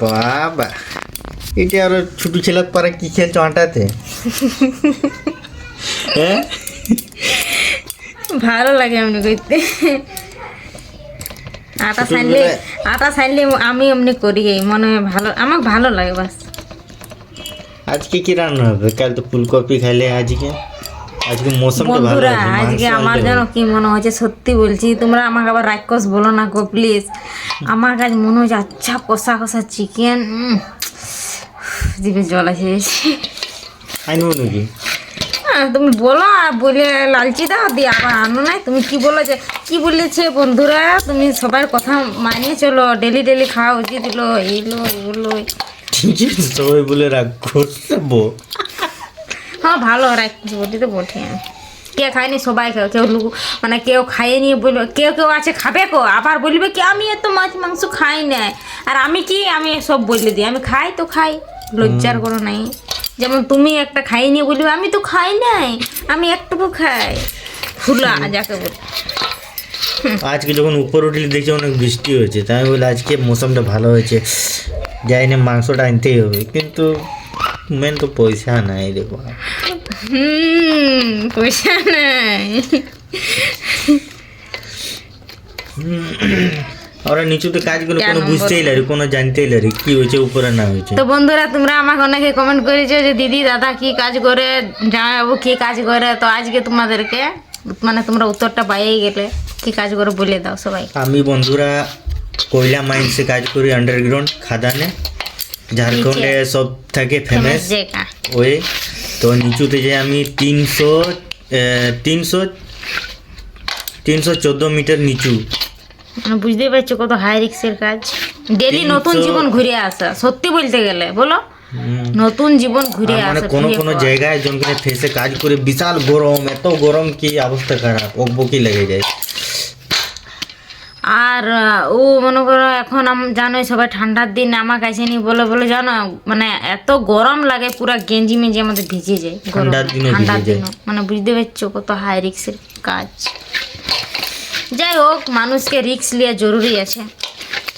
বাবা এটা আরও ছোট ছেলের পরে কি খেলছো আটাতে হ্যাঁ? ভালো লাগে এমনি করতে। আটা সানলে আটা সানলে আমি এমনি করি মনে হয় ভালো আমার ভালো লাগে বাস। আজকে কি রান্না হবে? কাল তো ফুলকপি খাইলে আজকে? আজকে মৌসুমটা ভালো বন্ধুরা আজকে আমার যেন কি মনে হচ্ছে সত্যি বলছি তোমরা আমাকে আবার রাক্ষস বলো না গো প্লিজ আমার কাছে মনে হচ্ছে আচ্ছা কষা কষা চিকেন জিভে জল আসে গেছে। আনব নাকি? তুমি বলো আর বলে লালচি দাও দিয়ে আবার আনো নাই। তুমি কি বলো যে কি বলেছে বন্ধুরা? তুমি সবার কথা মানিয়ে চলো ডেলি ডেলি খাওয়া উচিত হলো এইলো এগুলো সবাই বলে রাগ করব হ্যাঁ ভালো রাখছি বটি তো বটে কে খায়নি? সবাই খাও কেউ লু মানে কেউ খায়নি বলবে কেউ কেউ আছে খাবে কো? আবার বলবে কি আমি এত মাছ মাংস খাই না। আর আমি কি? আমি সব বলে দিই। আমি খাই তো খাই লজ্জার কোনো নাই। যেমন তুমি একটা খাইনি বলবে আমি তো খাই নাই আমি একটুকু খাই। ফুলা যাকে বলি। আজকে যখন উপর উঠলে দেখছি অনেক বৃষ্টি হয়েছে। তাই বলি আজকে মৌসুমটা ভালো হয়েছে। যাই না মাংসটা আনতেই হবে। কিন্তু মেন তো পয়সা নাই দেখো হুম পয়সা নাই ওরা নিচুতে কাজগুলো কেন বুঝতেই? লারি কোনো জানতেই লারি কি হয়েছে উপরে না হয়েছে তো বন্ধুরা তোমরা আমাকে অনেকে কমেন্ট করেছ যে দিদি দাদা কি কাজ করে? জামাইবাবু কি কাজ করে? তো আজকে তোমাদেরকে মানে তোমরা উত্তরটা পাইয়েই গেলে কি কাজ করে বলে দাও সবাই। আমি বন্ধুরা কয়লা মাইন্সে কাজ করি আন্ডারগ্রাউন্ড খাদানে। ঝাড়খণ্ডে সব থেকে ফেমাস ওই তো নিচুতে যে আমি তিনশো তিনশো তিনশো চোদ্দ মিটার নিচু। মানে বুঝতেই পারছ কত হাই রিক্সের কাজ। ডেলি নতুন জীবন ঘুরে আসা সত্যি বলতে গেলে বলো? নতুন জীবন ঘুরে মানে আসা কোনো কোনো জায়গায় জনকে ফেসে কাজ করে বিশাল গরম এত গরম কি অবস্থা খারাপ বকি লেগে যায়। আর ও মনে করো এখন জানোই সবাই ঠান্ডার দিন আমার কাছে নি বলে বলে জানো মানে এত গরম লাগে পুরা গেঞ্জি মেঞ্জি আমাদের ভিজে যায়। ঠান্ডার দিনে ঠান্ডার দিনে মানে বুঝতে পারছ কত হাই রিক্সের কাজ। যাই হোক মানুষকে রিক্স নেওয়া জরুরি আছে।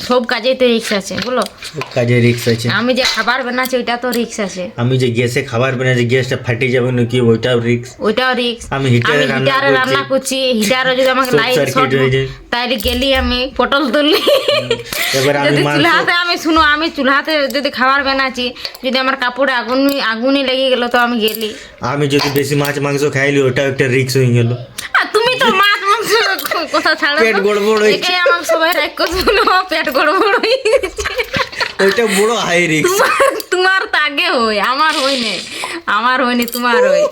সব কাজেই তো রিক্স আছে বলো? সব কাজে রিক্স আছে। আমি যে খাবার বানাচ্ছি ওইটা তো রিক্স আছে। আমি যে গ্যাসে খাবার বানাচ্ছি গ্যাসটা ফাটে যাবে নাকি ওইটাও রিক্স ওইটাও রিক্স আমি হিটারে রান্না হিটারে। রান্না করছি হিটারে যদি আমাকে লাইট শর্ট হয়ে যায়। তাইলে গেলি আমি পটল তুললি। এবার আমি চুলাতে আমি শুনো আমি চুলাতে যদি খাবার বানাচ্ছি যদি আমার কাপড়ে আগুন আগুনই লেগে গেল তো আমি গেলি। আমি যদি বেশি মাছ মাংস খাইলি ওটাও একটা রিক্স হয়ে গেল। আর তুমি কথা ছাড়া পেট গড়বড় হয়েছে। আমার সবাই রাগ পেট গড়বড় হয়ে। ওইটা বড় হাই রিস্ক তোমার তাগে তো আগে হই আমার হই নাই আমার হয়নি তোমার হই